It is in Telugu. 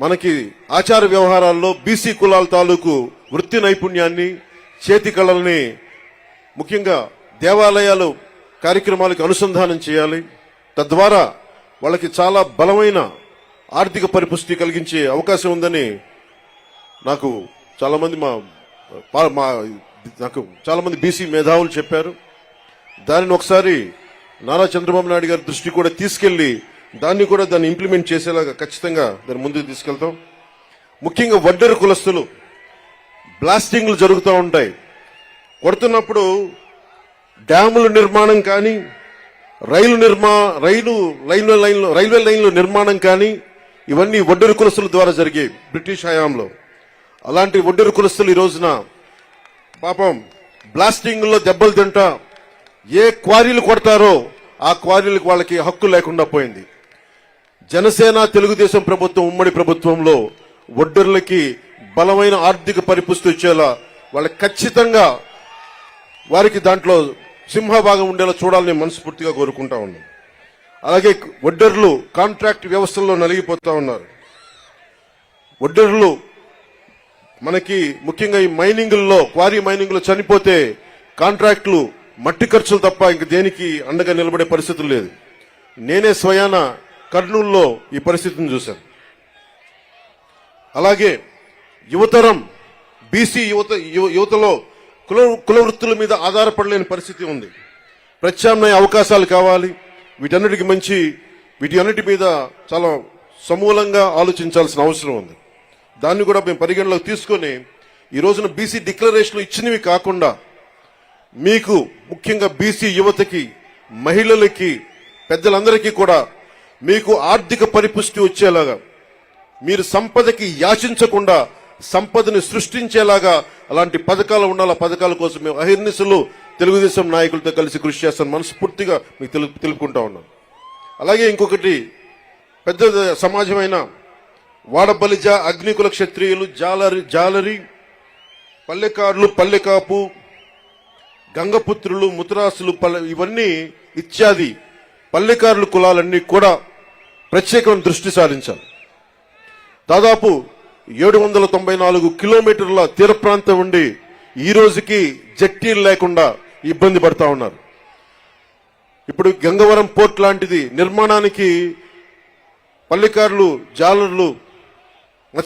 మనకి ఆచార వ్యవహారాల్లో బీసీ కులాల తాలూకు వృత్తి నైపుణ్యాన్ని చేతి కళల్ని ముఖ్యంగా దేవాలయాలు కార్యక్రమాలకు అనుసంధానం చేయాలి. తద్వారా వాళ్ళకి చాలా బలమైన ఆర్థిక పరిపుష్టి కలిగించే అవకాశం ఉందని నాకు చాలామంది మా పా- మా నాకు చాలామంది బీసీ మేధావులు చెప్పారు. దానిని ఒకసారి నారా చంద్రబాబు నాయుడు గారి దృష్టి కూడా తీసుకెళ్ళి దాన్ని కూడా దాన్ని ఇంప్లిమెంట్ చేసేలాగా ఖచ్చితంగా దాన్ని ముందుకు తీసుకెళ్తాం. ముఖ్యంగా వడ్డరు కులస్తులు బ్లాస్టింగ్లు జరుగుతూ ఉంటాయి. కొడుతున్నప్పుడు డ్యాముల నిర్మాణం కానీ రైలు నిర్మా రైలు రైల్వే లైన్లు రైల్వే లైన్ల నిర్మాణం కానీ ఇవన్నీ ఒడ్డరు కులస్తుల ద్వారా జరిగాయి బ్రిటిష్ హయాంలో. అలాంటి ఒడ్డరు కులస్తులు ఈ రోజున పాపం బ్లాస్టింగ్లో దెబ్బలు తింటా ఏ క్వారీలు కొడతారో ఆ క్వారీలకు వాళ్ళకి హక్కు లేకుండా పోయింది. జనసేన తెలుగుదేశం ప్రభుత్వం ఉమ్మడి ప్రభుత్వంలో ఒడ్డర్లకి బలమైన ఆర్థిక పరిపుష్టి వచ్చేలా వాళ్ళకి ఖచ్చితంగా వారికి దాంట్లో సింహభాగం ఉండేలా చూడాలని మనస్ఫూర్తిగా కోరుకుంటా ఉన్నాం అలాగే ఒడ్డర్లు కాంట్రాక్ట్ వ్యవస్థల్లో నలిగిపోతా ఉన్నారు. ఒడ్డర్లు మనకి ముఖ్యంగా ఈ మైనింగ్లో క్వారీ మైనింగ్లో చనిపోతే కాంట్రాక్టులు మట్టి ఖర్చులు తప్ప ఇంక దేనికి అండగా నిలబడే పరిస్థితులు లేదు. నేనే స్వయాన కర్నూల్లో ఈ పరిస్థితిని చూశాను అలాగే యువతరం బీసీ యువత యువతలో కుల కుల వృత్తుల మీద ఆధారపడలేని పరిస్థితి ఉంది. ప్రత్యామ్నాయ అవకాశాలు కావాలి. వీటన్నిటికి మంచి వీటి అన్నిటి మీద చాలా సమూలంగా ఆలోచించాల్సిన అవసరం ఉంది. దాన్ని కూడా మేము పరిగణలోకి తీసుకొని ఈ రోజున బీసీ డిక్లరేషన్లు ఇచ్చినవి కాకుండా మీకు ముఖ్యంగా బీసీ యువతకి మహిళలకి పెద్దలందరికీ కూడా మీకు ఆర్థిక పరిపుష్టి వచ్చేలాగా మీరు సంపదకి యాచించకుండా సంపదని సృష్టించేలాగా అలాంటి పథకాలు ఉండాలి? పథకాల కోసం మేము అహిర్నిశలు తెలుగుదేశం నాయకులతో కలిసి కృషి చేస్తాను. మనస్ఫూర్తిగా మీకు తెలుపు తెలుపుకుంటా ఉన్నాం అలాగే ఇంకొకటి పెద్ద సమాజమైన వాడబలిజ అగ్నికుల క్షత్రియులు జాలరి జాలరి పల్లెకారులు పల్లెకాపు గంగపుత్రులు ముతరాసులు పల్లె ఇవన్నీ ఇత్యాది పల్లెకారుల కులాలన్నీ కూడా ప్రత్యేకమైన దృష్టి సారించాలి దాదాపు ఏడు వందల తొంభై నాలుగు కిలోమీటర్ల తీర ప్రాంతం ఉండి ఈ రోజుకి జట్టీలు లేకుండా ఇబ్బంది పడతా ఉన్నారు. ఇప్పుడు గంగవరం పోర్ట్ లాంటిది నిర్మాణానికి పల్లెకారులు జాలర్లు